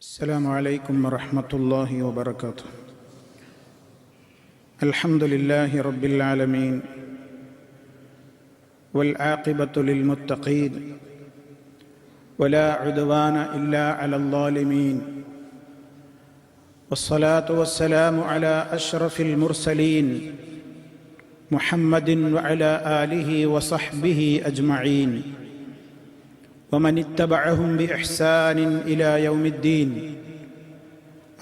السلام عليكم ورحمة الله وبركاته. الحمد لله رب العالمين والعاقبة للمتقين ولا عدوان إلا على الظالمين والصلاة والسلام على أشرف المرسلين محمد وعلى آله وصحبه أجمعين. ومن اتبعهم بإحسان إلى يوم الدين.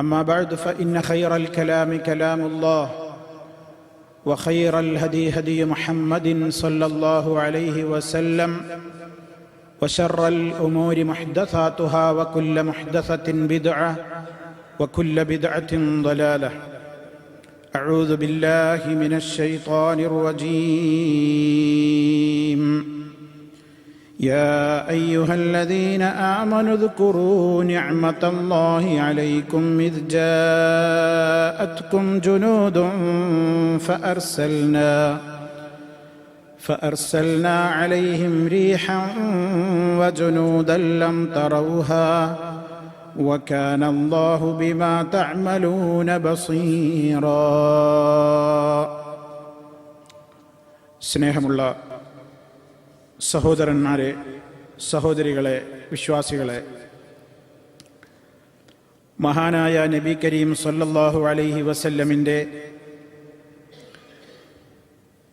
أما بعد فإن خير الكلام كلام الله وخير الهدي هدي محمد صلى الله عليه وسلم وشر الأمور محدثاتها وكل محدثة بدعة وكل بدعة ضلالة. أعوذ بالله من الشيطان الرجيم. يا ايها الذين امنوا اذكروا نعمه الله عليكم اذ جاءتكم جنود فارسلنا فارسلنا عليهم ريحا وجنودا لم تروها وكان الله بما تعملون بصيرا സ്നേഹമുള്ള സഹോദരന്മാരെ സഹോദരികളെ വിശ്വാസികളെ മഹാനായ നബി കരീം സല്ലല്ലാഹു അലൈഹി വസല്ലമിന്റെ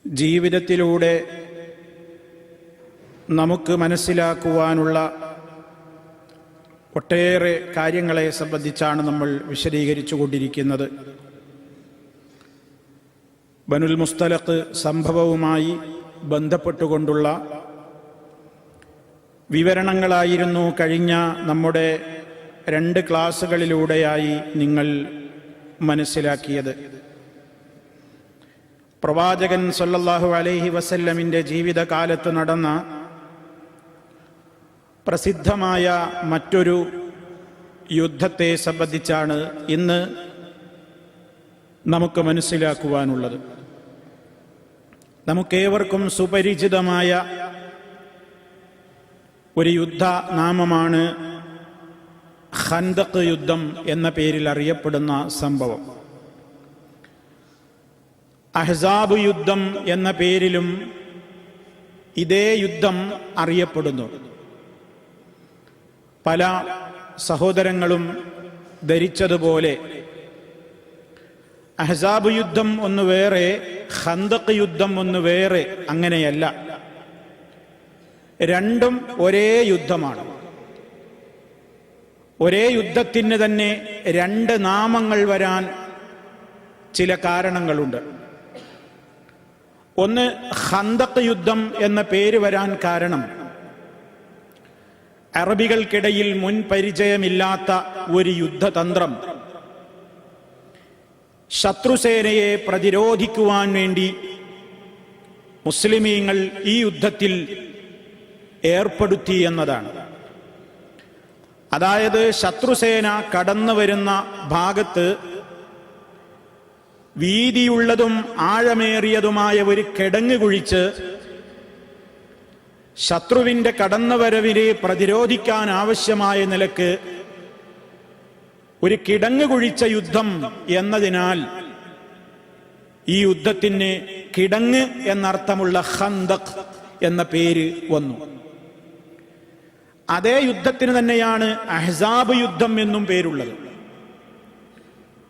ജീവിതത്തിലൂടെ നമുക്ക് മനസ്സിലാക്കുവാനുള്ള ഒട്ടേറെ കാര്യങ്ങളെ സംബന്ധിച്ചാണ് നമ്മൾ വിശദീകരിച്ചു കൊണ്ടിരിക്കുന്നത് ബനുൽ മുസ്തലഖ് സംഭവവുമായി ബന്ധപ്പെട്ടുകൊണ്ടുള്ള വിവരണങ്ങളായിരുന്നു കഴിഞ്ഞ നമ്മുടെ രണ്ട് ക്ലാസ്സുകളിലൂടെയായി നിങ്ങൾ മനസ്സിലാക്കിയത്. പ്രവാചകൻ സല്ലല്ലാഹു അലൈഹി വസല്ലമിന്റെ ജീവിതകാലത്ത് നടന്ന പ്രസിദ്ധമായ മറ്റൊരു യുദ്ധത്തെ സംബന്ധിച്ചാണ് ഇന്ന് നമുക്ക് മനസ്സിലാക്കുവാനുള്ളത്. നമുക്കേവർക്കും സുപരിചിതമായ ഒരു യുദ്ധ നാമമാണ് ഹന്തക് യുദ്ധം എന്ന പേരിൽ അറിയപ്പെടുന്ന സംഭവം. അഹ്സാബ് യുദ്ധം എന്ന പേരിലും ഇതേ യുദ്ധം അറിയപ്പെടുന്നു. പല സഹോദരങ്ങളും ധരിച്ചതുപോലെ അഹ്സാബ് യുദ്ധം ഒന്ന് വേറെ ഹന്തക് യുദ്ധം ഒന്ന് വേറെ അങ്ങനെയല്ല. രണ്ടും ഒരേ യുദ്ധമാണ്. ഒരേ യുദ്ധത്തിന് തന്നെ രണ്ട് നാമങ്ങൾ വരാൻ ചില കാരണങ്ങളുണ്ട്. ഒന്ന് ഹന്തക് യുദ്ധം എന്ന പേര് വരാൻ കാരണം അറബികൾക്കിടയിൽ മുൻപരിചയമില്ലാത്ത ഒരു യുദ്ധതന്ത്രം. ശത്രുസേനയെ പ്രതിരോധിക്കുവാൻ വേണ്ടി മുസ്ലിമീങ്ങൾ ഈ യുദ്ധത്തിൽ ഏർപ്പെടുത്തി എന്നതാണ്. അതായത് ശത്രുസേന കടന്നു വരുന്ന ഭാഗത്ത് വീതിയുള്ളതും ആഴമേറിയതുമായ ഒരു കിടങ്ങ് കുഴിച്ച് ശത്രുവിന്റെ കടന്നുവരവിനെ പ്രതിരോധിക്കാൻ ആവശ്യമായ നിലയ്ക്ക് ഒരു കിടങ്ങ് കുഴിച്ച യുദ്ധം എന്നതിനാൽ ഈ യുദ്ധത്തിന് കിടങ്ങ് എന്നർത്ഥമുള്ള ഖന്തക് എന്ന പേര് വന്നു. അതേ യുദ്ധത്തിന് തന്നെയാണ് അഹ്സാബ് യുദ്ധം എന്നും പേരുള്ളത്.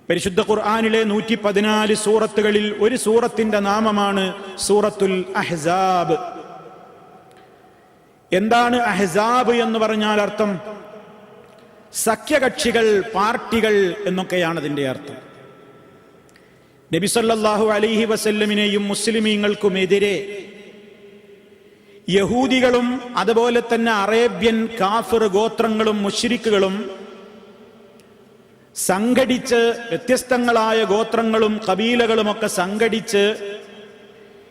പരിശുദ്ധ ഖുർആാനിലെ നൂറ്റി പതിനാല് സൂറത്തുകളിൽ ഒരു സൂറത്തിന്റെ നാമമാണ് സൂറത്തുൽ അഹ്സാബ്. എന്താണ് അഹ്സാബ് എന്ന് പറഞ്ഞാൽ അർത്ഥം? സഖ്യകക്ഷികൾ പാർട്ടികൾ എന്നൊക്കെയാണ് അതിന്റെ അർത്ഥം. നബിസല്ലാഹു അലൈഹി വസല്ലമിനെയും മുസ്ലിമീങ്ങൾക്കുമെതിരെ യഹൂദികളും അതുപോലെ തന്നെ അറേബ്യൻ കാഫിർ ഗോത്രങ്ങളും മുഷിരിക്കുകളും സംഘടിച്ച് വ്യത്യസ്തങ്ങളായ ഗോത്രങ്ങളും കബീലകളുമൊക്കെ സംഘടിച്ച്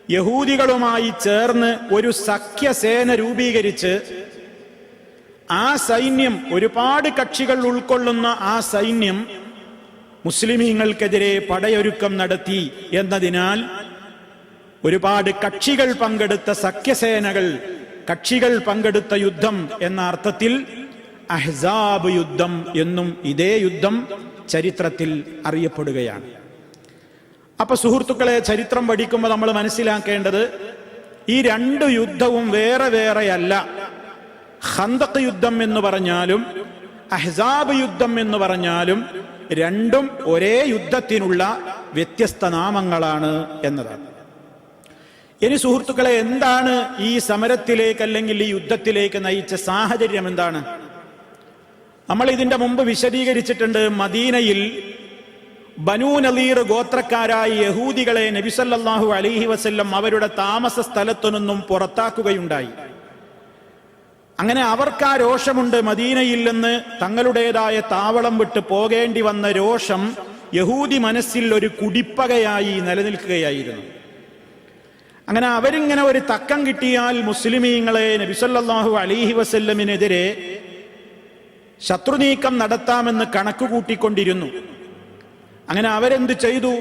യഹൂദികളുമായി ചേർന്ന് ഒരു സഖ്യസേന രൂപീകരിച്ച് ആ സൈന്യം ഒരുപാട് കക്ഷികൾ ഉൾക്കൊള്ളുന്ന ആ സൈന്യം മുസ്ലിമീങ്ങൾക്കെതിരെ പടയൊരുക്കം നടത്തി എന്നതിനാൽ ഒരുപാട് കക്ഷികൾ പങ്കെടുത്ത സഖ്യസേനകൾ കക്ഷികൾ പങ്കെടുത്ത യുദ്ധം എന്ന അർത്ഥത്തിൽ അഹ്സാബ് യുദ്ധം എന്നും ഇതേ യുദ്ധം ചരിത്രത്തിൽ അറിയപ്പെടുകയാണ്. അപ്പൊ സുഹൃത്തുക്കളെ ചരിത്രം പഠിക്കുമ്പോൾ നമ്മൾ മനസ്സിലാക്കേണ്ടത് ഈ രണ്ട് യുദ്ധവും വേറെ വേറെയല്ല. ഹന്തക് യുദ്ധം എന്ന് പറഞ്ഞാലും അഹ്സാബ് യുദ്ധം എന്ന് പറഞ്ഞാലും രണ്ടും ഒരേ യുദ്ധത്തിനുള്ള വ്യത്യസ്ത നാമങ്ങളാണ് എന്നതാണ്. ഇനി സുഹൃത്തുക്കളെ എന്താണ് ഈ സമരത്തിലേക്ക് അല്ലെങ്കിൽ ഈ യുദ്ധത്തിലേക്ക് നയിച്ച സാഹചര്യം എന്താണ്? നമ്മൾ ഇതിന്റെ മുമ്പ് വിശദീകരിച്ചിട്ടുണ്ട് മദീനയിൽ ബനൂ നദീർ ഗോത്രക്കാരായ യഹൂദികളെ നബിസല്ലാഹു അലിഹി വസ്ല്ലം അവരുടെ താമസ സ്ഥലത്തു നിന്നും പുറത്താക്കുകയുണ്ടായി. അങ്ങനെ അവർക്ക് ആ രോഷമുണ്ട് മദീനയിൽ നിന്ന് തങ്ങളുടേതായ താവളം വിട്ട് പോകേണ്ടി വന്ന രോഷം യഹൂദി മനസ്സിൽ ഒരു കുടിപ്പകയായി നിലനിൽക്കുകയായിരുന്നു. അങ്ങനെ അവരിങ്ങനെ ഒരു തക്കം കിട്ടിയാൽ മുസ്ലിമീങ്ങളെ നബിസല്ലാഹു അലിഹി വസല്ലമിനെതിരെ ശത്രുനീക്കം നടത്താമെന്ന് കണക്കുകൂട്ടിക്കൊണ്ടിരുന്നു അങ്ങനെ അവരെന്ത് ചെയ്തു?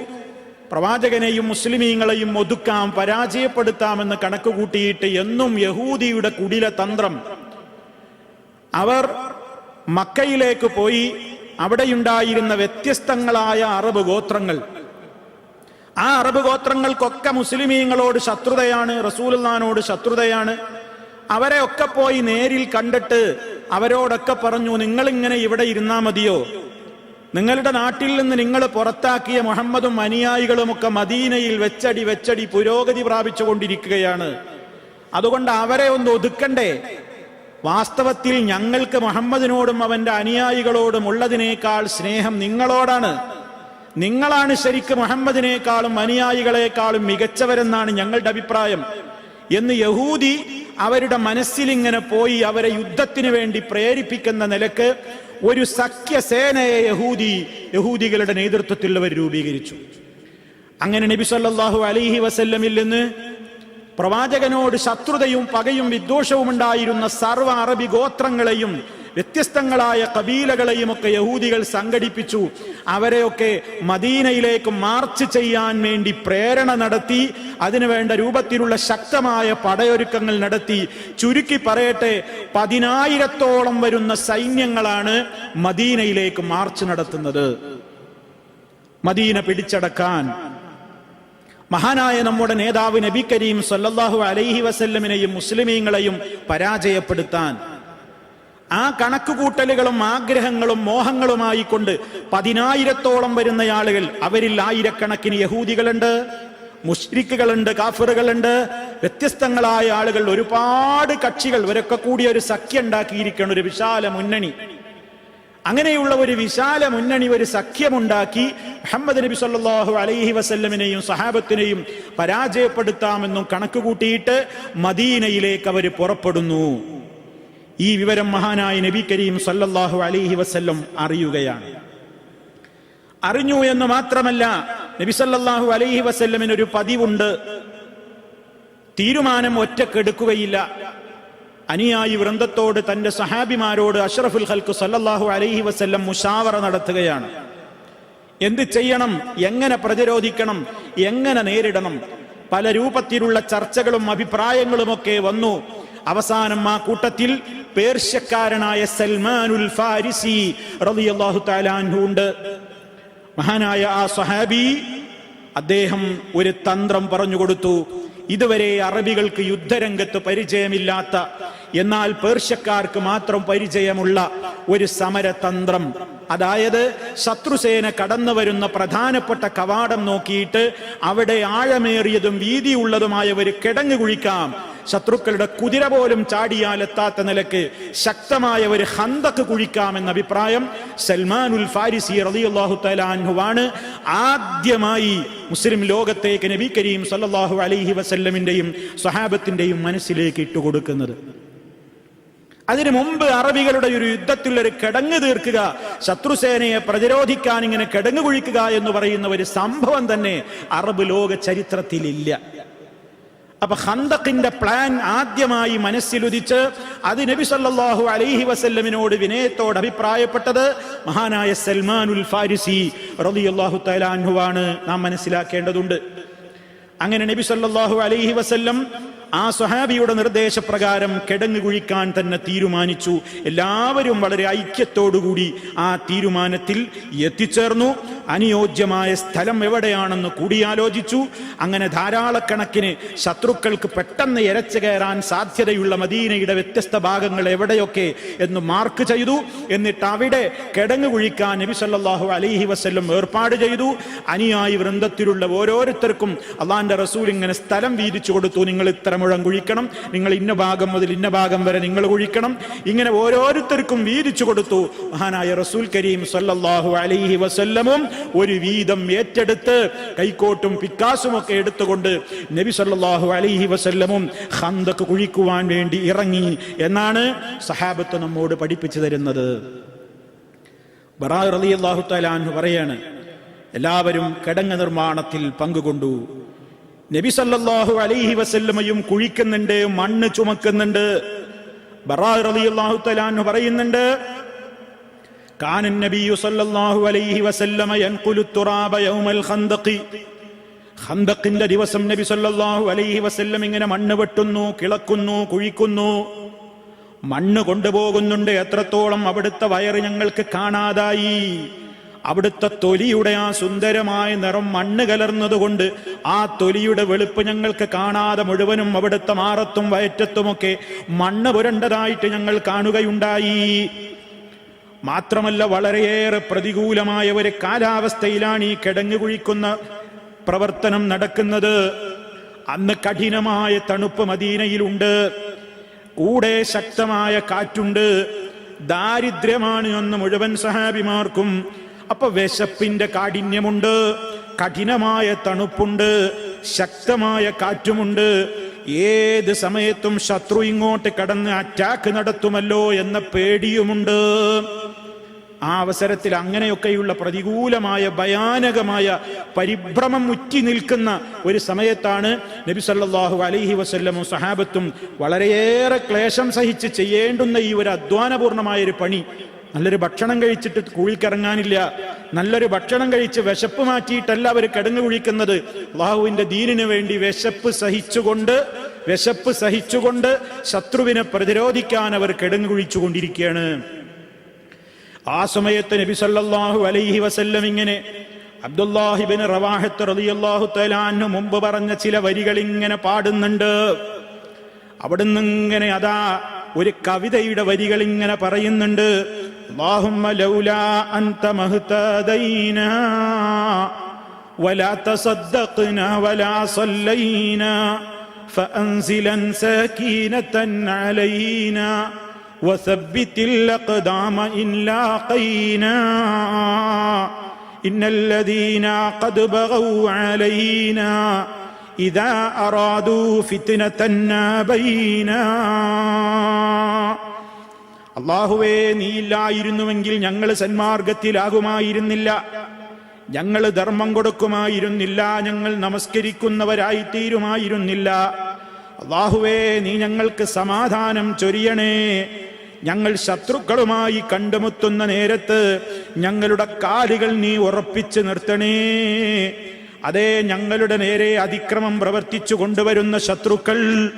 പ്രവാചകനെയും മുസ്ലിമീങ്ങളെയും ഒതുക്കാം പരാജയപ്പെടുത്താമെന്ന് കണക്കുകൂട്ടിയിട്ട് എന്നും യഹൂദിയുടെ കുടില തന്ത്രം. അവർ മക്കയിലേക്ക് പോയി. അവിടെയുണ്ടായിരുന്ന വ്യത്യസ്തങ്ങളായ അറബ് ഗോത്രങ്ങൾ. ആ അറബ് ഗോത്രങ്ങൾക്കൊക്കെ മുസ്ലിമീങ്ങളോട് ശത്രുതയാണ് റസൂലുള്ളാനോട് ശത്രുതയാണ്. അവരെ ഒക്കെ പോയി നേരിൽ കണ്ടിട്ട് അവരോടൊക്കെ പറഞ്ഞു നിങ്ങൾ ഇങ്ങനെ ഇവിടെ ഇരുന്നാ മതിയോ? നിങ്ങളുടെ നാട്ടിൽ നിന്ന് നിങ്ങൾ പുറത്താക്കിയ മുഹമ്മദും അനുയായികളുമൊക്കെ മദീനയിൽ വെച്ചടി വെച്ചടി പുരോഗതി പ്രാപിച്ചുകൊണ്ടിരിക്കുകയാണ് അതുകൊണ്ട് അവരെ ഒന്ന് ഒതുക്കണ്ടേ? വാസ്തവത്തിൽ ഞങ്ങൾക്ക് മുഹമ്മദിനോടും അവന്റെ അനുയായികളോടും ഉള്ളതിനേക്കാൾ സ്നേഹം നിങ്ങളോടാണ്. നിങ്ങളാണ് ശരിക്ക് മുഹമ്മദിനേക്കാളും അനുയായികളെക്കാളും മികച്ചവരെന്നാണ് ഞങ്ങളുടെ അഭിപ്രായം. എന്ന് യഹൂദി അവരുടെ മനസ്സിലിങ്ങനെ പോയി അവരെ യുദ്ധത്തിന് വേണ്ടി പ്രേരിപ്പിക്കുന്ന നിലയ്ക്ക് ഒരു സഖ്യസേനയെ യഹൂദി യഹൂദികളുടെ നേതൃത്വത്തിൽ അവർ രൂപീകരിച്ചു. അങ്ങനെ നബി സല്ലാഹു അലൈഹി വസല്ലമിൽ നിന്ന് പ്രവാചകനോട് ശത്രുതയും പകയും വിദ്വേഷവും ഉണ്ടായിരുന്ന സർവ അറബി ഗോത്രങ്ങളെയും വ്യത്യസ്തങ്ങളായ കബീലകളെയും ഒക്കെ യഹൂദികൾ സംഘടിപ്പിച്ചു. അവരെയൊക്കെ മദീനയിലേക്ക് മാർച്ച് ചെയ്യാൻ വേണ്ടി പ്രേരണ നടത്തി അതിനുവേണ്ട രൂപത്തിലുള്ള ശക്തമായ പടയൊരുക്കങ്ങൾ നടത്തി. ചുരുക്കി പറയട്ടെ പതിനായിരത്തോളം വരുന്ന സൈന്യങ്ങളാണ് മദീനയിലേക്ക് മാർച്ച് നടത്തുന്നത്. മദീന പിടിച്ചടക്കാൻ. മഹാനായ നമ്മുടെ നേതാവ് നബി കരീം സല്ലാഹു അലൈഹി വസല്ലമിനെയും മുസ്ലിമീങ്ങളെയും പരാജയപ്പെടുത്താൻ. ആ കണക്കുകൂട്ടലുകളും ആഗ്രഹങ്ങളും മോഹങ്ങളുമായി കൊണ്ട് പതിനായിരത്തോളം വരുന്ന ആളുകൾ അവരിൽ ആയിരക്കണക്കിന് യഹൂദികളുണ്ട് മുഷ്രിക്കുകളുണ്ട് കാഫറുകളുണ്ട്. വ്യത്യസ്തങ്ങളായ ആളുകൾ ഒരുപാട് കക്ഷികൾ ഇവരൊക്കെ കൂടി ഒരു സഖ്യം ഉണ്ടാക്കിയിരിക്കണം ഒരു വിശാല മുന്നണി. അങ്ങനെയുള്ള ഒരു വിശാല മുന്നണി ഒരു സഖ്യമുണ്ടാക്കി മുഹമ്മദ് നബി സല്ലാഹു അലൈഹി വസല്ലമിനെയും സഹാബത്തിനെയും പരാജയപ്പെടുത്താമെന്നും കണക്ക് കൂട്ടിയിട്ട് മദീനയിലേക്ക് അവർ പുറപ്പെടുന്നു. ഈ വിവരം മഹാനായ നബി കരീം സല്ലല്ലാഹു അലൈഹി വസല്ലം അറിയുകയാണ്. അറിഞ്ഞു എന്ന് മാത്രമല്ല നബി സല്ലല്ലാഹു അലൈഹി വസല്ലമിന് ഒരു പതിവുണ്ട്. തീരുമാനം ഒറ്റക്കെടുക്കുകയില്ല. അനുയായി വൃന്ദത്തോട് തന്റെ സഹാബിമാരോട് അഷ്റഫുൽ ഹൽക്ക് സല്ലല്ലാഹു അലൈഹി വസല്ലം മുഷാവറ നടത്തുകയാണ്. എന്ത് ചെയ്യണം? എങ്ങനെ പ്രതിരോധിക്കണം എങ്ങനെ നേരിടണം? പല രൂപത്തിലുള്ള ചർച്ചകളും അഭിപ്രായങ്ങളുമൊക്കെ വന്നു. അവസാനം ആ കൂട്ടത്തിൽ പേർഷ്യക്കാരനായ സൽമാനുൽ ഫാരിസി റളിയല്ലാഹു തആല അൻഹു ഉണ്ട് മഹാനായ ആ സഹാബി അദ്ദേഹം ഒരു തന്ത്രം പറഞ്ഞു കൊടുത്തു. ഇതുവരെ അറബികൾക്ക് യുദ്ധരംഗത്ത് പരിചയമില്ലാത്ത എന്നാൽ പേർഷ്യക്കാർക്ക് മാത്രം പരിചയമുള്ള ഒരു സമരതന്ത്രം. അതായത് ശത്രുസേന കടന്നു വരുന്ന പ്രധാനപ്പെട്ട കവാടം നോക്കിയിട്ട് അവിടെ ആഴമേറിയതും വീതിയുള്ളതുമായ ഒരു കിടങ്ങ് കുഴിക്കാം. ശത്രുക്കളുടെ കുതിര പോലും ചാടിയാലെത്താത്ത നിലയ്ക്ക് ശക്തമായ ഒരു ഹന്തക്ക് കുഴിക്കാമെന്ന അഭിപ്രായം സൽമാനുൽ ഫാരിസി റളിയല്ലാഹു തലാൻഹുവാണ് ആദ്യമായി മുസ്ലിം ലോകത്തേക്ക് നബി കരീം സല്ലാഹു അലൈഹി വസല്ലമിന്റെയും സ്വഹാബത്തിന്റെയും മനസ്സിലേക്ക് ഇട്ടുകൊടുക്കുന്നത്. അതിനു മുമ്പ് അറബികളുടെ ഒരു യുദ്ധത്തിൽ ഒരു കിടങ്ങ് തീർക്കുക ശത്രുസേനയെ പ്രതിരോധിക്കാൻ ഇങ്ങനെ കിടങ്ങ് കുഴിക്കുക എന്ന് പറയുന്ന ഒരു സംഭവം തന്നെ അറബ് ലോക ചരിത്രത്തിലില്ല. അപ്പൊ ഹന്തക്കിന്റെ പ്ലാൻ ആദ്യമായി മനസ്സിലുദിച്ച് അത് നബി സല്ലാഹു അലൈഹി വസല്ലമിനോട് വിനയത്തോട് അഭിപ്രായപ്പെട്ടത് മഹാനായ സൽമാനുൽ ഫാരിസി റളിയല്ലാഹു തലാൻഹുവാണ് നാം മനസ്സിലാക്കേണ്ടതുണ്ട്. അങ്ങനെ നബി സല്ലാഹു അലൈഹി വസല്ലം ആ സ്വഹാബിയുടെ നിർദ്ദേശപ്രകാരം കിടങ്ങ് കുഴിക്കാൻ തന്നെ തീരുമാനിച്ചു. എല്ലാവരും വളരെ ഐക്യത്തോടുകൂടി ആ തീരുമാനത്തിൽ എത്തിച്ചേർന്നു. അനുയോജ്യമായ സ്ഥലം എവിടെയാണെന്ന് കൂടിയാലോചിച്ചു. അങ്ങനെ ധാരാളക്കണക്കിന് ശത്രുക്കൾക്ക് പെട്ടെന്ന് ഇരച്ചു കയറാൻ സാധ്യതയുള്ള മദീനയുടെ വ്യത്യസ്ത ഭാഗങ്ങൾ എവിടെയൊക്കെ എന്ന് മാർക്ക് ചെയ്തു. എന്നിട്ട് അവിടെ കിടങ്ങ് കുഴിക്കാൻ നബി സല്ലല്ലാഹു അലൈഹി വസല്ലം ഏർപ്പാട് ചെയ്തു. അനുയായി വൃന്ദത്തിലുള്ള ഓരോരുത്തർക്കും അള്ളാന്റെ റസൂൽ ഇങ്ങനെ സ്ഥലം വീതിച്ചു കൊടുത്തു. നിങ്ങൾ ഇത്ര മുഴം കുഴിക്കണം. നിങ്ങൾ ഇന്ന ഭാഗം മുതൽ ഇന്ന ഭാഗം വരെ നിങ്ങൾ കുഴിക്കണം. ഇങ്ങനെ ഓരോരുത്തർക്കും വീതിച്ചു കൊടുത്തു. മഹാനായ റസൂൽ കരീം സല്ലാഹു അലൈഹി വസല്ലമും ഒരു വീതം ഏറ്റെടുത്ത് കൈക്കോട്ടും പിക്കാസും ഒക്കെ എടുത്തുകൊണ്ട് നബി സല്ലാഹു അലൈഹി വസല്ലമും ഹന്തക്ക് കുഴിക്കുവാൻ വേണ്ടി ഇറങ്ങി എന്നാണ് സഹാബത്ത് നമ്മോട് പഠിപ്പിച്ചു തരുന്നത്. പറയാണ് എല്ലാവരും കിടങ്ങ് നിർമ്മാണത്തിൽ പങ്കുകൊണ്ടു. നബി സല്ലാഹു അലൈഹി വസല്ലമയും കുഴിക്കുന്നുണ്ട് മണ്ണ് ചുമക്കുന്നുണ്ട്. ബറാ റളിയല്ലാഹു തആല അൻഹു പറയുന്നുണ്ട് كان النبي صلى الله عليه وسلم ينقل التراب يوم الخندق ഖന്തക്കിന്റെ ദിവസം നബി സല്ലല്ലാഹു അലൈഹി വസല്ലം ഇങ്ങനെ മണ്ണ് വെട്ടുന്നു കിളക്കുന്നു കുഴിക്കുന്നു മണ്ണ് കൊണ്ടുപോകുന്നുണ്ട് എത്രത്തോളം അവിടുത്തെ വയറ് ഞങ്ങൾക്ക് കാണാതായി അവിടുത്തെ തൊലിയുടെ ആ സുന്ദരമായ നിറം മണ്ണ് കലർന്നതുകൊണ്ട് ആ തൊലിയുടെ വെളുപ്പ് ഞങ്ങൾക്ക് കാണാതെ മുഴുവനും അവിടുത്തെ മാറത്തും വയറ്റത്തുമൊക്കെ മണ്ണ് പുരണ്ടതായിട്ട് ഞങ്ങൾ കാണുകയുണ്ടായി മാത്രമല്ല വളരെയേറെ പ്രതികൂലമായ ഒരു കാലാവസ്ഥയിലാണ് ഈ കിടഞ്ഞു കുഴിക്കുന്ന പ്രവർത്തനം നടക്കുന്നത്. അന്ന് കഠിനമായ തണുപ്പ് മദീനയിലുണ്ട്. കൂടെ ശക്തമായ കാറ്റുണ്ട്. ദാരിദ്ര്യമാണ് എന്ന് മുഴുവൻ സഹാബിമാർക്കും. അപ്പൊ വിശപ്പിന്റെ കാഠിന്യമുണ്ട്. കഠിനമായ തണുപ്പുണ്ട്. ശക്തമായ കാറ്റുമുണ്ട്. ഏത് സമയത്തും ശത്രു ഇങ്ങോട്ട് കടന്ന് അറ്റാക്ക് നടത്തുമല്ലോ എന്ന പേടിയുമുണ്ട്. ആ അവസരത്തിൽ അങ്ങനെയൊക്കെയുള്ള പ്രതികൂലമായ ഭയാനകമായ പരിഭ്രമം ഉറ്റി നിൽക്കുന്ന ഒരു സമയത്താണ് നബി സല്ലാഹു അലൈഹി വസല്ലമും സഹാബത്തും വളരെയേറെ ക്ലേശം സഹിച്ച് ചെയ്യേണ്ടുന്ന ഈ ഒരു അധ്വാനപൂർണമായ ഒരു പണി. നല്ലൊരു ഭക്ഷണം കഴിച്ചിട്ട് കുഴിക്കിറങ്ങാനില്ല നല്ലൊരു ഭക്ഷണം കഴിച്ച് വിശപ്പ് മാറ്റിയിട്ടല്ല അവർ കിടങ്ങു കുഴിക്കുന്നത്. അള്ളാഹുവിന്റെ ദീനിനു വേണ്ടി വിശപ്പ് സഹിച്ചുകൊണ്ട് വിശപ്പ് സഹിച്ചുകൊണ്ട് ശത്രുവിനെ പ്രതിരോധിക്കാൻ അവർ കിടങ്ങു കുഴിച്ചുകൊണ്ടിരിക്കുകയാണ്. ആ സമയത്ത് നബി സല്ലാഹു അലൈഹി വസല്ലം ഇങ്ങനെ അബ്ദുല്ലാഹിബിൻ റവാഹത്ത് റളിയല്ലാഹു തലാന് മുമ്പ് പറഞ്ഞ ചില വരികൾ ഇങ്ങനെ പാടുന്നുണ്ട്. അവിടുന്ന് ഇങ്ങനെ അതാ ഒരു കവിതയുടെ വരികൾ ഇങ്ങനെ പറയുന്നുണ്ട്. اللهم لولا أنت ما اهتدينا ولا تصدقنا ولا صلينا فأنزلا سكينة علينا وثبت الأقدام إن لاقينا إن الذين قد بغوا علينا إذا أرادوا فتنة بينا അള്ളാഹുവേ നീയില്ലായിരുന്നുവെങ്കിൽ ഞങ്ങൾ സന്മാർഗത്തിലാകുമായിരുന്നില്ല. ഞങ്ങൾ ധർമ്മം കൊടുക്കുമായിരുന്നില്ല. ഞങ്ങൾ നമസ്കരിക്കുന്നവരായി തീരുമായിരുന്നില്ല അള്ളാഹുവേ നീ ഞങ്ങൾക്ക് സമാധാനം ചൊരിയണേ. ഞങ്ങൾ ശത്രുക്കളുമായി കണ്ടുമുത്തുന്ന നേരത്ത് ഞങ്ങളുടെ കാലുകൾ നീ ഉറപ്പിച്ചു നിർത്തണേ. അതേ ഞങ്ങളുടെ നേരെ അതിക്രമം പ്രവർത്തിച്ചു കൊണ്ടുവരുന്ന ശത്രുക്കൾ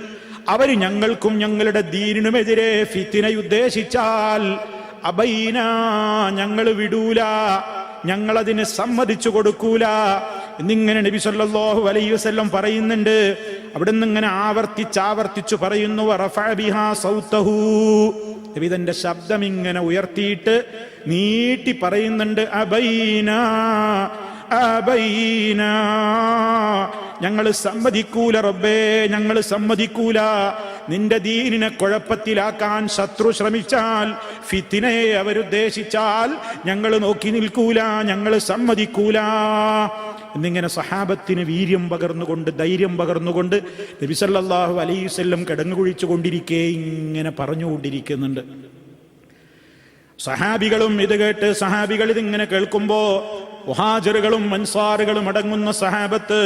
അവർ ഞങ്ങൾക്കും ഞങ്ങളുടെ ദീനിനുമെതിരെ ഫിത്തിനെ ഉദ്ദേശിച്ചാൽ അബൈന ഞങ്ങൾ വിടൂല ഞങ്ങളതിന് സമ്മതിച്ചു കൊടുക്കൂല. എന്നിങ്ങനെ നബി സല്ലാഹു അലൈഹി വസല്ലം പറയുന്നുണ്ട്. അവിടുന്ന് ഇങ്ങനെ ആവർത്തിച്ചാവർത്തിച്ചു പറയുന്നു നബി ശബ്ദം ഇങ്ങനെ ഉയർത്തിയിട്ട് നീട്ടി പറയുന്നുണ്ട് അബൈന അബൈന ഞങ്ങൾ സമ്മതിക്കൂല റബ്ബേ ഞങ്ങൾ സമ്മതിക്കൂല. നിന്റെ ദീനിനെ കുഴപ്പത്തിലാക്കാൻ ശത്രു ശ്രമിച്ചാൽ ഫിത്തിനയെ അവരുദ്ദേശിച്ചാൽ ഞങ്ങൾ നോക്കി നിൽക്കൂല ഞങ്ങൾ സമ്മതിക്കൂല. എന്നിങ്ങനെ സഹാബത്തിന് വീര്യം പകർന്നുകൊണ്ട് ധൈര്യം പകർന്നുകൊണ്ട് നബിസല്ലാഹു അലൈവല്ലം കിടന്നുകുഴിച്ചു കൊണ്ടിരിക്കേ ഇങ്ങനെ പറഞ്ഞുകൊണ്ടിരിക്കുന്നുണ്ട്. സഹാബികളും ഇത് കേട്ട് സഹാബികൾ ഇതിങ്ങനെ കേൾക്കുമ്പോ മുഹാജറുകളും മൻസാറുകളും അടങ്ങുന്ന സഹാബത്ത്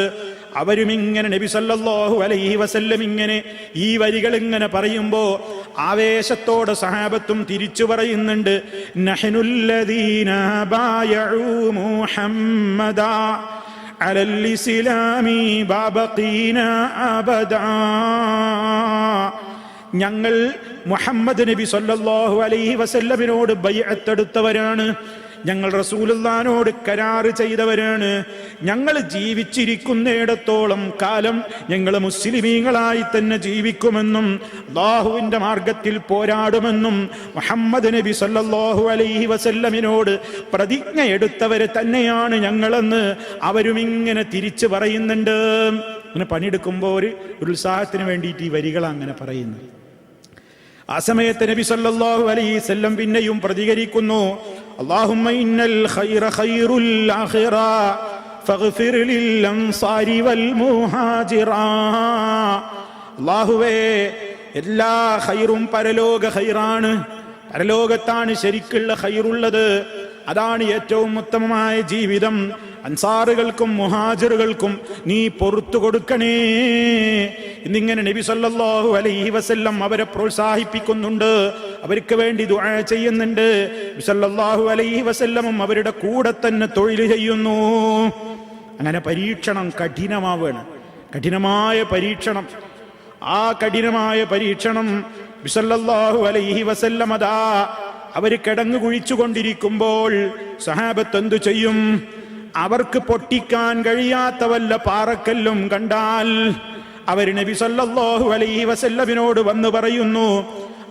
അവരും ഇങ്ങനെ നബിസല്ലാഹു അലൈഹി വസല്ലം ഇങ്ങനെ ഈ വരികൾ ഇങ്ങനെ പറയുമ്പോ ആവേശത്തോടെ സഹാബത്തും തിരിച്ചു പറയുന്നുണ്ട് ഞങ്ങൾ മുഹമ്മദ് നബി സല്ലാഹു അലൈഹി വസല്ലമിനോട് ബയ്യത്തെടുത്തവരാണ് ഞങ്ങൾ റസൂലുള്ളാനോട് കരാറ് ചെയ്തവരാണ്. ഞങ്ങൾ ജീവിച്ചിരിക്കുന്നിടത്തോളം കാലം ഞങ്ങൾ മുസ്ലിമീങ്ങളായി തന്നെ ജീവിക്കുമെന്നും അള്ളാഹുവിന്റെ മാർഗത്തിൽ പോരാടുമെന്നും മുഹമ്മദ് നബി സല്ലാഹു അലൈഹി വസല്ലമിനോട് പ്രതിജ്ഞ എടുത്തവരെ തന്നെയാണ് ഞങ്ങളെന്ന് അവരും ഇങ്ങനെ തിരിച്ചു പറയുന്നുണ്ട്. അങ്ങനെ പണിയെടുക്കുമ്പോൾ ഒരു ഉത്സാഹത്തിന് വേണ്ടിയിട്ട് ഈ വരികൾ അങ്ങനെ പറയുന്നു ആ സമയത്ത് നബി സല്ലാഹു അലൈഹി വസല്ലം പിന്നെയും പ്രതികരിക്കുന്നു. ഖൈറ ഖൈറുൽ ആഖിറ ഫഗ്ഫിർ ലിൽ അൻസാരി വൽ മുഹാജിറ അല്ലാഹുവേ എല്ലാ ഖൈറും പരലോക ഖൈറാണ്. പരലോകത്താണ് ശരിക്കുള്ള ഖൈറുള്ളത്. അതാണ് ഏറ്റവും ഉത്തമമായ ജീവിതം. അൻസാറുകൾക്കും മുഹാജിറുകൾക്കും നീ പൊറത്തു കൊടുക്കണേ. എന്നിങ്ങനെ നബി സല്ലല്ലാഹു അലൈഹി വസല്ലം അവരെ പ്രോത്സാഹിപ്പിക്കുന്നുണ്ട്. അവർക്ക് വേണ്ടി ദുആ ചെയ്യുന്നുണ്ട്. നബി സല്ലല്ലാഹു അലൈഹി വസല്ലമും അവരുടെ കൂടെ തന്നെ തൊഴിൽ ചെയ്യുന്നു. അങ്ങനെ പരീക്ഷണം കഠിനമാവുകയാണ് കഠിനമായ പരീക്ഷണം. ആ കഠിനമായ പരീക്ഷണം ബിസല്ലാഹു അലൈഹി വസല്ലമതാ അവർ കിടങ്ങു കുഴിച്ചുകൊണ്ടിരിക്കുമ്പോൾ സഹാബത്ത് എന്തു ചെയ്യും? അവർക്ക് പൊട്ടിക്കാൻ കഴിയാത്ത വല്ല പാറക്കല്ലും കണ്ടാൽ. അവർ നബി സല്ലല്ലാഹു അലൈഹി വസല്ലമിനോട് വന്ന് പറയുന്നു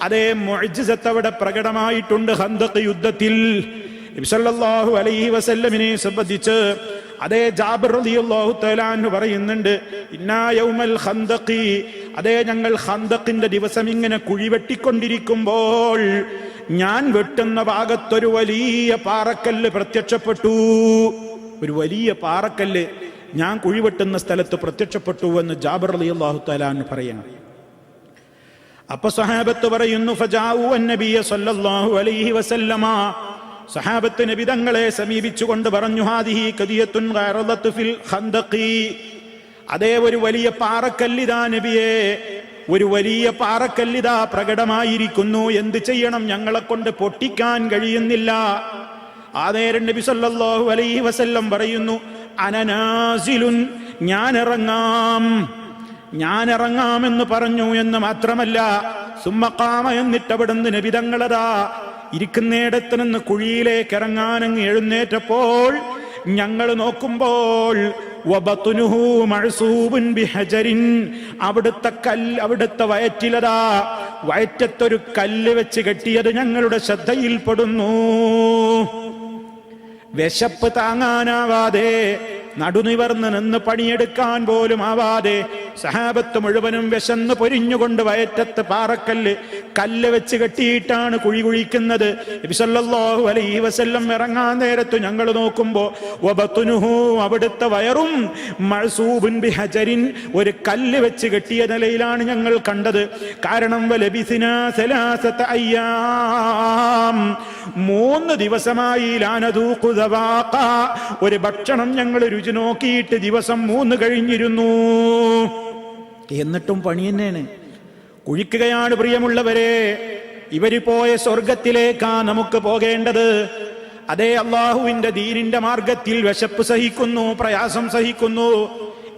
അതേ മുഅ്ജിസത്ത് അവിടെ പ്രകടമായിട്ടുണ്ട് ഹന്തക് യുദ്ധത്തിൽ. നബി സല്ലല്ലാഹു അലൈഹി വസല്ലമിനെ സംബന്ധിച്ച് അതേ ജാബിർ റളിയല്ലാഹു തആല പറയുന്നുണ്ട് ഇന്നാ യൗമൽ ഖന്ദഖി അതേ ഞങ്ങൾ ഖന്ദഖിന്റെ ദിവസം ഇങ്ങനെ കുഴി വെട്ടിക്കൊണ്ടിരിക്കുമ്പോൾ ഞാൻ വെട്ടുന്ന ഭാഗത്തൊരു വലിയ പാറക്കല്ല് പ്രത്യക്ഷപ്പെട്ടു. ഒരു വലിയ പാറക്കല്ല് ഞാൻ കുഴിവെട്ടുന്ന സ്ഥലത്ത് പ്രത്യക്ഷപ്പെട്ടു എന്ന് ജാബർ അലി അള്ളാഹു അൻഹു പറയണം. അപ്പൊ സഹാബത്ത് പറയുന്നു അലൈഹി വസല്ലമ. സഹാബത്ത് നബി തങ്ങളെ സമീപിച്ചുകൊണ്ട് പറഞ്ഞു ഹാദിഹി ഫിൽ അതേ ഒരു വലിയ പാറക്കല്ലിതാ നബിയെ ഒരു വലിയ പാറക്കല്ലിതാ പ്രകടമായിരിക്കുന്നു. എന്ത് ചെയ്യണം? ഞങ്ങളെ കൊണ്ട് പൊട്ടിക്കാൻ കഴിയുന്നില്ല. ആ നേരം നബി സല്ലല്ലാഹു അലൈഹി വസല്ലം പറയുന്നു അനനാസിലുൻ ഞാൻ ഇറങ്ങാം ഞാൻ ഇറങ്ങാമെന്ന് പറഞ്ഞു എന്ന് മാത്രമല്ല സുമ്മക്കാമ എന്നിട്ടവിടുന്ന് നബിതങ്ങളതാ ഇരിക്കുന്നിടത്ത് നിന്ന് കുഴിയിലേക്ക് ഇറങ്ങാനങ്ങ് എഴുന്നേറ്റപ്പോൾ ഞങ്ങൾ നോക്കുമ്പോൾ അവിടുത്തെ കല്ല് അവിടുത്തെ വയറ്റിലതാ വയറ്റത്തൊരു കല്ല് വെച്ച് കെട്ടിയത് ഞങ്ങളുടെ ശ്രദ്ധയിൽപ്പെടുന്നു വിശപ്പ് താങ്ങാനാവാതെ നടുനിവർന്ന് നിന്ന് പണിയെടുക്കാൻ പോലും ആവാതെ സഹാബത്ത് മുഴുവനും വിശന്ന് പൊരിഞ്ഞുകൊണ്ട് വയറ്റത്ത് പാറക്കല്ല് കല്ല് വെച്ച് കെട്ടിയിട്ടാണ് കുഴി കുഴിക്കുന്നത്. നബി സല്ലല്ലാഹു അലൈഹി വസല്ലം ഇറങ്ങാൻ നേരത്ത് ഞങ്ങൾ നോക്കുമ്പോ അവിടുത്തെ വയറും മഅ്സൂബുൻ ബിഹജരിൻ ഒരു കല്ല് വെച്ച് കെട്ടിയ നിലയിലാണ് ഞങ്ങൾ കണ്ടത്. കാരണം മൂന്ന് ദിവസമായി. ഒരു ഭക്ഷണം ഞങ്ങൾ രുചി നോക്കിയിട്ട് ദിവസം മൂന്ന് കഴിഞ്ഞിരുന്നു. എന്നിട്ടും പണി തന്നെയാണ്. കുഴിക്കുകയാണ് പ്രിയമുള്ളവരെ ഇവർ പോയ സ്വർഗത്തിലേക്കാ നമുക്ക് പോകേണ്ടത്. അതേ അള്ളാഹുവിന്റെ ദീനിന്റെ മാർഗത്തിൽ വിശപ്പ് സഹിക്കുന്നു പ്രയാസം സഹിക്കുന്നു.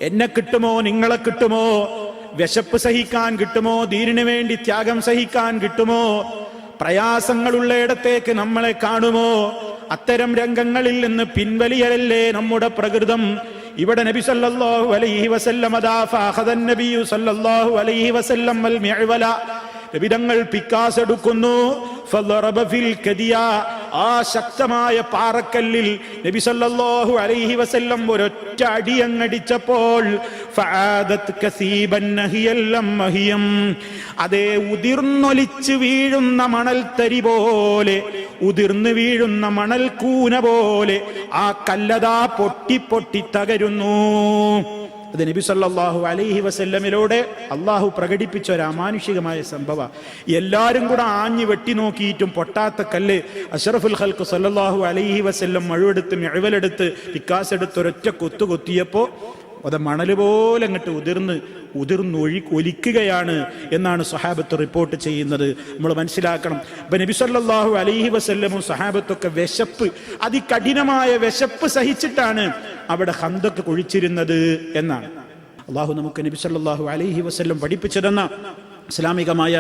എന്നെ കിട്ടുമോ നിങ്ങളെ കിട്ടുമോ? വിശപ്പ് സഹിക്കാൻ കിട്ടുമോ? ദീനിനു വേണ്ടി ത്യാഗം സഹിക്കാൻ കിട്ടുമോ? പ്രയാസങ്ങളുള്ളയിടത്തേക്ക് നമ്മളെ കാണുമോ? അത്തരം രംഗങ്ങളിൽ നിന്ന് പിൻവലിയലല്ലേ നമ്മുടെ പ്രകൃതം? ഇവിടെ നബി സല്ലല്ലാഹു അലൈഹി വസല്ലം അദാ ഫഅഖദൻ നബിയു സല്ലല്ലാഹു അലൈഹി വസല്ലം അൽ മിഅ്വല. നബിതങ്ങൾ പിക്കാസ് എടുക്കുന്നു. ഫദറബ ഫിൽ കദിയ. ആ ശക്തമായ പാറക്കല്ലിൽ നബി സല്ലല്ലാഹു അലൈഹി വസല്ലം ഒരൊറ്റ അടി അങ്ങടിച്ചപ്പോൾ അതേ ഉതിർന്നൊലിച്ച് വീഴുന്ന മണൽത്തരി പോലെ ഉതിർന്നു വീഴുന്ന മണൽ കൂന പോലെ ആ കല്ലതാ പൊട്ടി പൊട്ടി തകരുന്നു. അത് നബി സല്ലാഹു അലൈഹി വസല്ലമിലൂടെ അള്ളാഹു പ്രകടിപ്പിച്ച ഒരു അമാനുഷികമായ സംഭവ. എല്ലാവരും കൂടെ ആഞ്ഞു വെട്ടി നോക്കിയിട്ടും പൊട്ടാത്ത കല്ല് അഷറഫുൽ ഹൽക്ക് സല്ലാഹു അലൈഹി വസല്ലം മഴുവെടുത്ത് മിഴവലെടുത്ത് പിക്കാസ് എടുത്ത് ഒരൊറ്റ കൊത്തു കൊത്തിയപ്പോ അത് മണൽ പോലെ അങ്ങോട്ട് ഉതിർന്ന് ഉതിർന്നൊഴി ഒലിക്കുകയാണ് എന്നാണ് സഹാബത്ത് റിപ്പോർട്ട് ചെയ്യുന്നത്. നമ്മൾ മനസ്സിലാക്കണം. ഇപ്പൊ നബി സല്ലല്ലാഹു അലൈഹി വസല്ലമും സഹാബത്തൊക്കെ വിശപ്പ് അതികഠിനമായ വിശപ്പ് സഹിച്ചിട്ടാണ് അവിടെ ഹന്തൊക്കെ കുഴിച്ചിരുന്നത് എന്നാണ്. അള്ളാഹു നമുക്ക് നബി സല്ലല്ലാഹു അലൈഹി വസല്ലം പഠിപ്പിച്ചതെന്ന ഇസ്ലാമികമായ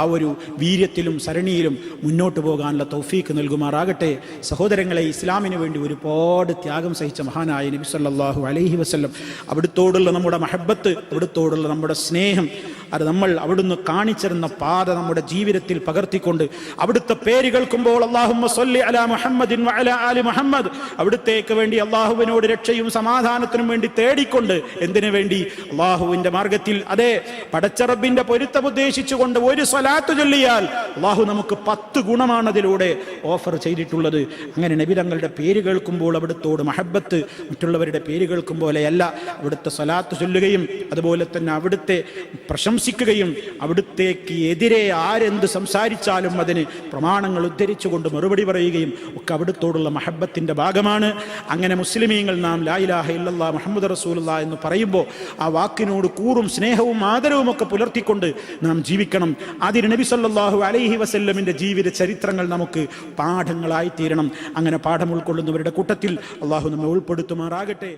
ആ ഒരു വീര്യത്തിലും സരണിയിലും മുന്നോട്ട് പോകാനുള്ള തൗഫീക്ക് നൽകുമാറാകട്ടെ. സഹോദരങ്ങളെ ഇസ്ലാമിന് വേണ്ടി ഒരുപാട് ത്യാഗം സഹിച്ച മഹാനായ നബി സല്ലാഹു അലൈഹി വസല്ലം അവിടുത്തോടുള്ള നമ്മുടെ മഹബത്ത് അവിടുത്തോടുള്ള നമ്മുടെ സ്നേഹം അത് നമ്മൾ അവിടുന്ന് കാണിച്ചിരുന്ന പാത നമ്മുടെ ജീവിതത്തിൽ പകർത്തിക്കൊണ്ട് അവിടുത്തെ പേര് കേൾക്കുമ്പോൾ അള്ളാഹുമ്മ മുഹമ്മദിൻ മുഹമ്മദ്. അവിടുത്തേക്ക് വേണ്ടി അള്ളാഹുവിനോട് രക്ഷയും സമാധാനത്തിനും വേണ്ടി തേടിക്കൊണ്ട് എന്തിനു വേണ്ടി? അള്ളാഹുവിന്റെ മാർഗത്തിൽ. അതെ പടച്ചറബിന്റെ പൊരുത്തം ഉദ്ദേശിച്ചുകൊണ്ട് ഒരു സ്വലാത്ത് ചൊല്ലിയാൽ അള്ളാഹു നമുക്ക് പത്ത് ഗുണമാണ് അതിലൂടെ ഓഫർ ചെയ്തിട്ടുള്ളത്. അങ്ങനെ നബിതങ്ങളുടെ പേര് കേൾക്കുമ്പോൾ അവിടുത്തോട് മഹബത്ത് മറ്റുള്ളവരുടെ പേര് കേൾക്കും പോലെയല്ല അവിടുത്തെ സ്വലാത്ത് ചൊല്ലുകയും അതുപോലെ തന്നെ അവിടുത്തെ പ്രശംസിക്കുകയും അവിടുത്തേക്ക് എതിരെ ആരെന്ത് സംസാരിച്ചാലും അതിന് പ്രമാണങ്ങൾ ഉദ്ധരിച്ചുകൊണ്ട് മറുപടി പറയുകയും ഒക്കെ അവിടുത്തോടുള്ള മഹബത്തിന്റെ ഭാഗമാണ്. അങ്ങനെ മുസ്ലിമീങ്ങൾ നാം ലായിലാഹ ഇല്ലല്ലാ മുഹമ്മദ് റസൂലുള്ള എന്ന് പറയുമ്പോൾ ആ വാക്കിനോട് കൂറും സ്നേഹവും ആദരവും ഒക്കെ പുലർത്തിക്കൊണ്ട് നാം ജീവിക്കണം. അതിന് നബി സല്ലാഹു അലൈഹി വസല്ലമിന്റെ ജീവിത ചരിത്രങ്ങൾ നമുക്ക് പാഠങ്ങളായി തീരണം. അങ്ങനെ പാഠം ഉൾക്കൊള്ളുന്നവരുടെ കൂട്ടത്തിൽ അള്ളാഹു നമ്മെ ഉൾപ്പെടുത്തുമാറാകട്ടെ.